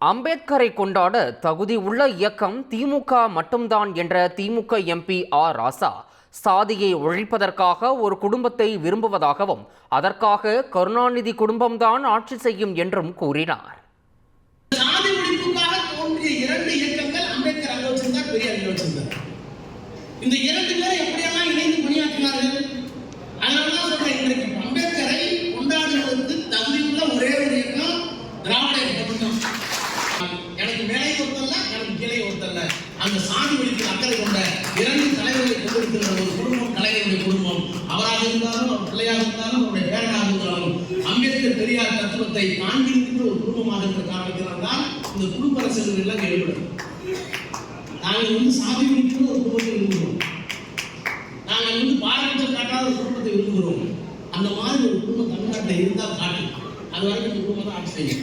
அம்பேத்கரை கொண்டாட தகுதி உள்ள இயக்கம் திமுக மட்டும்தான் என்ற திமுக எம்பி ஆர் ராசா சாதியை ஒழிப்பதற்காக ஒரு குடும்பத்தை விரும்புவதாகவும் அதற்காக கருணாநிதி குடும்பம்தான் ஆட்சி செய்யும் என்றும் கூறினார். இந்த இரண்டு தோன்றிய இரண்டு அந்த சாதி ஒழிப்பில் அக்கறை கொண்ட இரண்டு தலைவர்களை கொண்டிருக்கிற ஒரு குடும்பம் கலைஞருடைய குடும்பம். அவராக இருந்தாலும் அவர் பிள்ளையாக இருந்தாலும் அவருடைய பேரனாக இருந்தாலும் அம்பேத்கர் பெரியார் தத்துவத்தை தாங்கி ஒரு குடும்பமாக இருக்கிற காரணத்தினால் தான் இந்த குடும்ப அரசியல் எல்லாம் எழுபடும் நாங்கள் வந்து சாதி ஒழிக்கிற ஒரு குடும்பத்தை விரும்புகிறோம். நாங்கள் வந்து பாரபட்சம் காட்டாத ஒரு குடும்பத்தை விரும்புகிறோம். அந்த மாதிரி ஒரு குடும்பம் தமிழ்நாட்டில் இருந்தால் காட்டும் அது வரைக்கும் இந்த குடும்பம் தான் ஆட்சி செய்யும்.